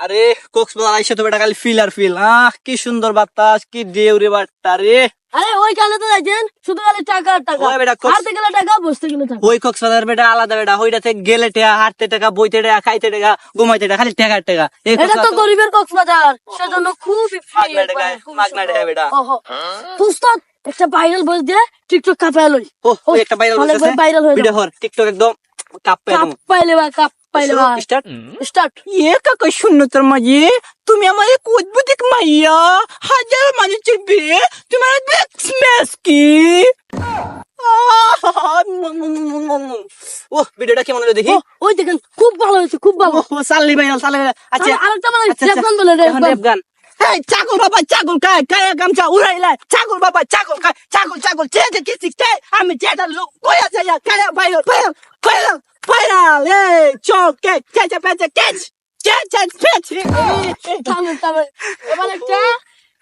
আরে কক্সবাজার আইসা তো বেটা খালি ফিল আর ফিল আহ কি সুন্দর বাতাস কি দেউরে বাট্টা রে। আরে ওই কালে তো যাইছেন শুধু খালি টাকা আর টাকা। ওই বেটা গেলে টাকা বসতে গেলে টাকা। ওই কক্সবাজার বেটা আলাদা বেটা ওইটাতে গেলে টাকা হাঁটতে টাকা বইতে টাকা খাইতে টাকা ঘুমাইতে টাকা খালি টাকা টাকা। এটা তো গরিবের কক্সবাজার সেজন্য খুবই মাগনা টাকা, মাগনা টাকা বেটা। পুস্তক একটা ভাইরাল বই দিয়ে টিকটক কাপায় লই। ও একটা ভাইরাল হচ্ছে viral হয়ে ভিডিও হর টিকটক একদম। কাঁপে কাপ একদম পাইলে বা কাপ পাইলে বা স্টার্ট স্টার্ট ইয়ে কাকা শূন্য তোর মাঝে তুমি আমার এক অদ্ভুত মাইয়া হাজার মানুষের বিয়ে তোমার স্ম্যাশ কি ও ভিডিওটা কেমন হলো দেখি ওই দেখেন খুব ভালো হয়েছে খুব ভালো ও সাল্লি ভাই সাল্লি ভাই আচ্ছা আর- আরেকটা মানে আচ্ছা, আচ্ছা। রেপ গান বলে রেপ এখন গান। এই চাকর বাবা চাকর খায় খায় গামছা উড়াইলা চাকর বাবা চাকর খায় চাকর চাকর চেয়ে কি শিখতে আমি যেটা লোক কয়া যায় খায় ভাইরাল ভাইরাল ভাইরাল ভাইরাল এই চক কে চে চে পেছে কেচ চে চে পেছে থামেন, থামেন। এবার একটা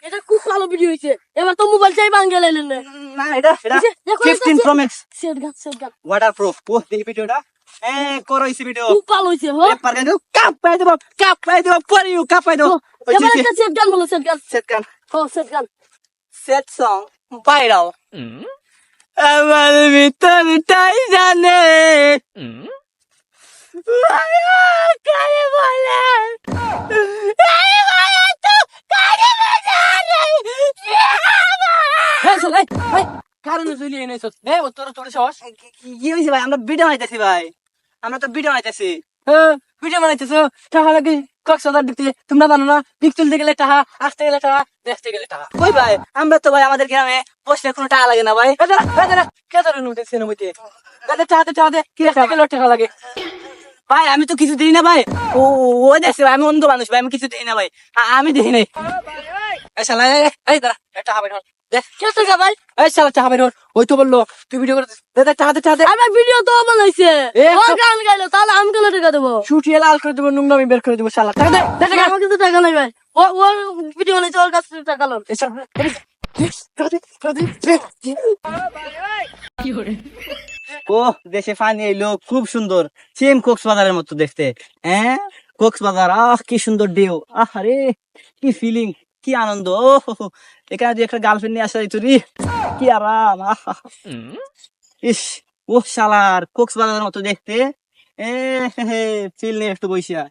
এটা খুব ভালো ভিডিও হয়েছে এবার তো মোবাইল চাই বাঙ্গে লাইলেন না। এটা এটা এই যে, দেখো, 15 প্রো ম্যাক্স সেট গান সেট গান। ওয়াটারপ্রুফ দেখি ভিডিওটা এ করো এই ভিডিও খুব ভালো হয়েছে হো পেপার গান কাপ পাই দেব কাপ পাই দেব পরে ইউ কাপ পাই দেব ওই এবার যে একটা সেট গান বলো সেট গান সেট গান ও সেট গান সেট সং ভাইরাল আমার ভিতরটাই জানে মায়া কারে বলে এই মায়া তো কারে কারণে এনেছ ও তোর তোর কি হয়েছে ভাই? আমরা ভিডিও বানাইতেছি ভাই। আমরা তো ভিডিও বানাইতেছি। হ্যাঁ ভিডিও বানাইতেছো? টাকা লাগে কক্সবাজার দেখতে। তোমরা জানো না পিক তুলতে গেলে টাকা আসতে গেলে টাকা দেখতে গেলে টাকা ওই ভাই আমরা তো ভাই আমাদের গ্রামে বসলে কোনো টাকা লাগে না ভাই। কে ধরে নুতে সেন মইতে গাদে টাকা দে টাকা দে কি দেখতে গেলে টাকা লাগে। ভাই আমি তো কিছু দিই না ভাই। ও ও দেখছে ভাই আমি অন্ধ মানুষ ভাই আমি কিছু দিই না ভাই। আমি দেখি নাই। এই শালা এই দাঁড়া হল ওই তো বলল তুই ভিডিও করে দে দে টাকা দে টাকা দে। আমার ভিডিও তো বানাইছে এ, ও গান গাইলো তাহলে আমি কেন টাকা দেবো? লাল করে দেবো নোংরামি বের করে দেবো শালা। টাকা দে দে টাকা। আমার কাছে টাকা নাই ভাই। ওর ভিডিও বানাইছে ওর কাছে টাকা লোন। এই শালা এই দে, টাকা দে টাকা দে দে, দে। ও দেশে পানি এলো খুব সুন্দর। সেম কক্সবাজারের মতো দেখতে। হ্যাঁ? কক্সবাজার আহ কি সুন্দর ঢেউ। আহ রে কি ফিলিং কি আনন্দ। এখানে যদি একটা গার্লফ্রেন্ড নিয়ে আসা তুই কি আরাম। ইস ও শালার কক্সবাজারের মতো দেখতে। এ হে নিয়ে একটু বইসিয়া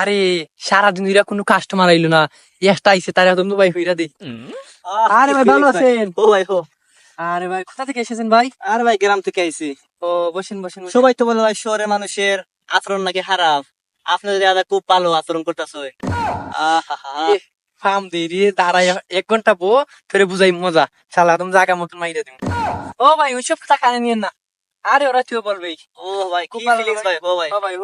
আরে সারাদিন ধরে কোনো কাস্টমার আইলো না। একটা আইছে তার তুমি ভাই হইরা দে। আরে ভাই, ভালো আছেন? ও ভাই হো আরে ভাই কোথা থেকে এসেছেন ভাই? আরে ভাই গ্রাম থেকে আইছি। ও বসেন বসেন বসেন। সবাই তো বলে ভাই শহরের মানুষের আচরণ নাকি খারাপ। আপনাদের দাদা খুব ভালো আচরণ করতেছে ফার্ম দিয়ে দাঁড়াই এক ঘণ্টা বো ফেরে বুঝাই মজা। শালা তুমি জায়গা মতন মাইরে দিন ও ভাই ওইসব কথা কানে নিয়েন না। আরে ওরা তুই বলবেই ও ভাই খুব ভালো ভাই। ও ভাই। ও ভাই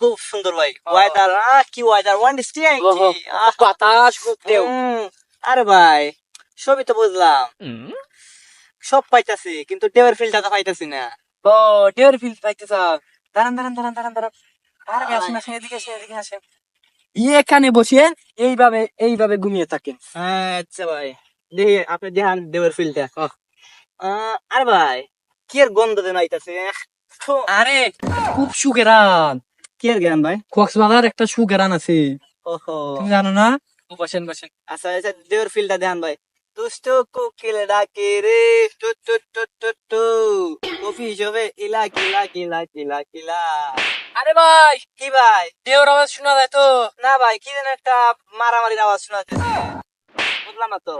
খুব সুন্দর ভাই। ও। ওয়েদার আহ কি ওয়েদার ওয়ান ও, বাতাস খুব দেও আরে ভাই সবই তো বুঝলাম। সব পাইতাছি কিন্তু ডেওয়ার ফিলটা তো পাইতাছি না। ও ডেয়ার ফিল পাইতেছ। দাঁড়ান দাঁড়ান দাঁড়ান দাঁড়ান দাঁড়ান। আরে আসেন এখানে বসেন এইভাবে এইভাবে ঘুমিয়ে থাকেন। আচ্ছা ভাই দেখি আপনি দেখান ডেওয়ার ফিলটা আরে ভাই কি এর গন্ধ দেন আইতাছে? আরে খুব সুগেরান। কি এর ভাই? কক্সবাজার একটা সুগেরান আছে। তুমি জানো না? বসেন বসেন। আচ্ছা আচ্ছা দেওয়ার ফিলটা দেখান ভাই। দুষ্ট কোকিল ডাকে রে। টু টু টু টু টু। কফি শবে ইলা কিলা কিলা কিলা কিলা আরে ভাই! কি ভাই? দেওর আওয়াজ শোনা যায় তো। না ভাই কি যেন একটা মারামারির আওয়াজ শোনা যাচ্ছে বুঝলাম না তো?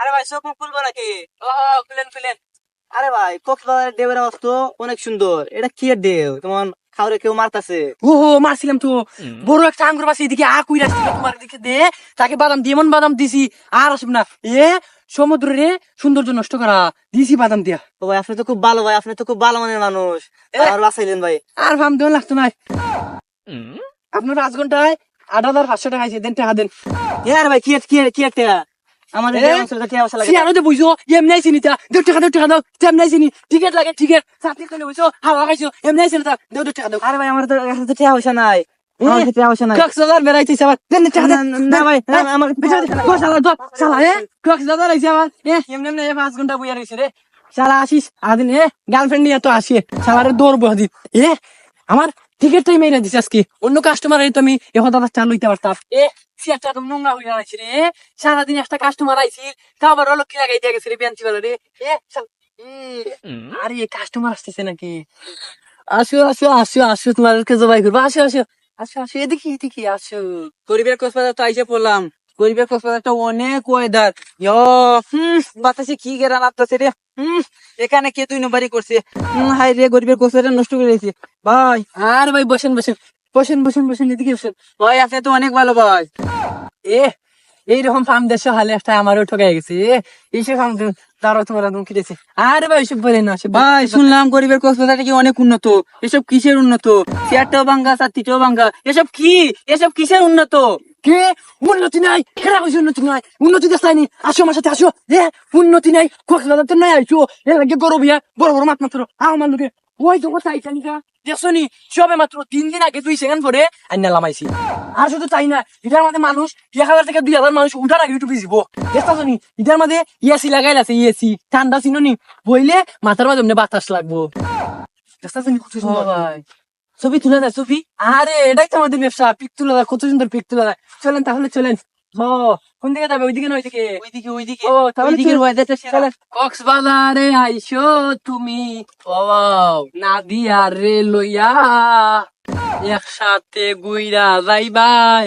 আরে ভাই মুখ খুলবো নাকি? ও খুলেন খুলেন। আরে ভাই কক্সবাজারের দেবের আওয়াজ তো অনেক সুন্দর। এটা কি দেও? তোমার খাওয়ারে কেউ মারতাছে। ও মারছিলাম তো। বড় একটা আঙ্গুর বাসি এদিকে আ কুইরা তোমার দিকে দে। তাকে বাদাম দিয়ে এমন বাদাম দিছি আর আসব না। এ সমুদ্র রে সৌন্দর্য নষ্ট করা দিছি বাদাম দিয়া। ও ভাই আপনি তো খুব ভালো ভাই আপনি তো খুব ভালো মানের মানুষ। আর বাঁচাইলেন ভাই। আর ফাম দেওয়া লাগতো না। আপনার পাঁচ ঘন্টায় আট হাজার পাঁচশো টাকা আছে দেন টাকা দেন। এ আরে ভাই কি কি কি একটা? আমাদের তো এম নাই চিনি দেড় টাকা দেড় টাকা দাও। তেম নাই চিনি। টিকিট লাগে টিকিট। চাকরি করে বুঝছ হাওয়া খাইছো এম নাই চিনি দেও দেড় টাকা দাও। আরে ভাই আমার তো কাছে তো টাকা পয়সা নাই। আমার টিকিটটাই মেরে দিছি আজকে। অন্য কাস্টমার তো আমি এ দাদা চালু হইতে পারতাম। এ সিয়ারটা তো নোংরা হয়ে আছে রে। সারাদিন একটা কাস্টমার আইছি তা আবার হলো কি লাগাই দিয়ে গেছে রে বেঞ্চি বেলা রে। এ আরে কাস্টমার আসতেছে নাকি? আসো আসো আসো আসো তোমাদেরকে জবাই করব। আসো আসো আসো আসো এদিকে এদিকে আসো। গরিবের কক্সবাজার তো আইসে পড়লাম। কক্সবাজারটা অনেক ওয়েদার হুম বাতাসে কি আসতেছে রে? হুম এখানে কে তুই করছে? হুম, হাই রে গরিবের নষ্ট করে দিয়েছে। ভাই আর ভাই বসেন বসেন বসেন বসেন বসেন এদিকে বসেন। ভাই আপনি তো অনেক ভালো ভাই। এ এইরকম ফার্ম দেশ হালে একটা আমারও ঠকাই গেছে। এইসব ফার্ম আরে ভাই সব বলে না ভাই শুনলাম গরিবের কক্সবাজারটা কি অনেক উন্নত। এসব কিসের উন্নত? চেয়ারটাও ভাঙ্গা চারটিটাও ভাঙ্গা। এসব কি? এসব কিসের উন্নত? কে? উন্নতি নাই। খেলা হয়েছে উন্নতি নাই। উন্নতি দেশ নাইনি আসো আমার সাথে, আসো। এ, উন্নতি নাই। কক্সবাজার তো নাই আইসো এ, লাগে গরু বিয়া। বড় বড় মাছ মাত্র। আমার লোকে ওই তো কথা আইসা নিকা। দেখছনি সবে মাত্র তিন দিন আগে দুই সেকেন্ড পরে আইনা লামাইছি। আর শুধু তাই না এটার মধ্যে মানুষ এক হাজার থেকে দুই হাজার মানুষ উঠার আগে একটু ভিজিব দেখছনি এটার মধ্যে ইয়েসি লাগাই আছে ইয়েসি ঠান্ডা চিনি বইলে মাথার মাঝে বাতাস লাগবো। দেখছনি কত ভাই ছবি তুলে দেয় ছবি? আরে এটাই তো আমাদের ব্যবসা পিক তুলে দেয় কত সুন্দর পিক তুলে দেয়। চলেন তাহলে চলেন। হ কোন দিকে যাবে? ওইদিকে না ওইদিকে? ওইদিকে ওইদিকে। ও তাহলে ওইদিকের ওয়েদারটা সেরা। কক্সবাজারে আইসো তুমি। ও নাদিয়া রে লইয়া একসাথে গুইরা যাইবাই।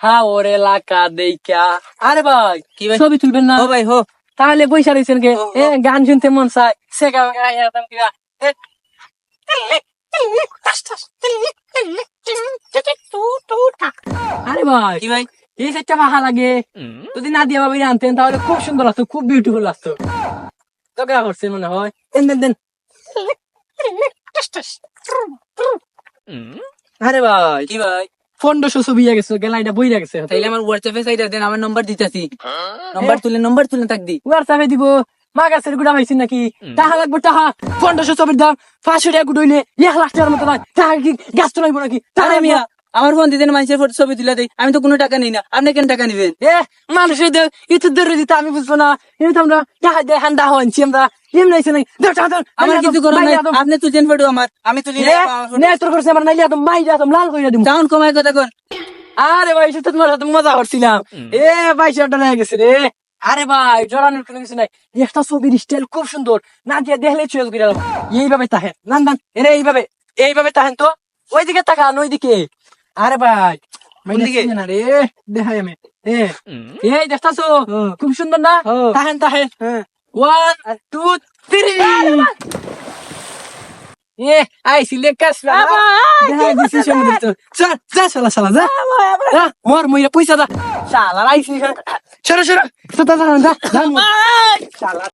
হাওর এলাকা দেইকা আরে ভাই কি ভাই? ছবি তুলবেন না। ও ভাই হো। তাহলে বৈশা রয়েছেন কে? ও, ও। গান শুনতে মন চায়। একদম কিবা। এ, আরে ভাই কি ভাই এই সেটটা ভালো লাগে। যদি না দিয়ে ভাবি আনতেন তাহলে খুব সুন্দর লাগতো খুব বিউটিফুল লাগতো। মনে হয়? দেন দেন দেন। আরে ভাই কি ভাই পনেরোশো ছবি গেছে গেলাইটা বইরা গেছে। তাইলে আমার হোয়াটসঅ্যাপে সাইডে দেন আমার নম্বর দিতেছি। নম্বর তুলে নম্বর তুলে থাক দি। হোয়াটসঅ্যাপে দিব। মা গাছের গুড়া পাইছি নাকি? টাকা লাগবে টাকা পনেরোশো ছবির দাম পাঁচশো টাকা গুড় হইলে এক লাখ টাকার মতো কি গাছ তো লাগবে নাকি আরে মিয়া আমার ফোন দিতেন মানুষের ফটো ছবি তুলে দেই। আমি তো কোনো টাকা নেই না। আপনি কেন টাকা নিবেন? এ মানুষের দেখ ইতো দূরে দিতে আমি বুঝব না। এটা আমরা টাকা দিয়ে হান্ডা হচ্ছি আমরা। এমনি নাই আমার কিছু করার নাই। আপনি তুলছেন ফটো আমার। আমি তুলি। নে তোর করছে আমার নাইলে একদম মাই যাতাম লাল কইরা দিম। সাউন্ড কমায় কথা কর আরে ভাই সেটা তোমার সাথে মজা করছিলাম। এ ভাই সেটা হয়ে গেছে রে। আরে ভাই জড়ানোর কোনো কিছু নাই। একটা ছবির স্টাইল খুব সুন্দর। না দিয়ে দেখলে চয়েস করে গেলাম। এইভাবে তাহেন। নান নান এরে এইভাবে এইভাবে তাহেন তো। ওইদিকে তাকান ওইদিকে। আরে ভাই কোন দিকে? দিকে না রে। দেখাই আমি। এ এই দেখতাছো? খুব সুন্দর না? তাহেন তাহেন। ওয়ান টু থ্রি এ আইসিলে কাসলা দেখাই দিছি সমুদ্র তো যা যা শালা শালা যা। মর মইরা পয়সা দা। শালা আইসি সরো সরো। তো দা দা দা শালা।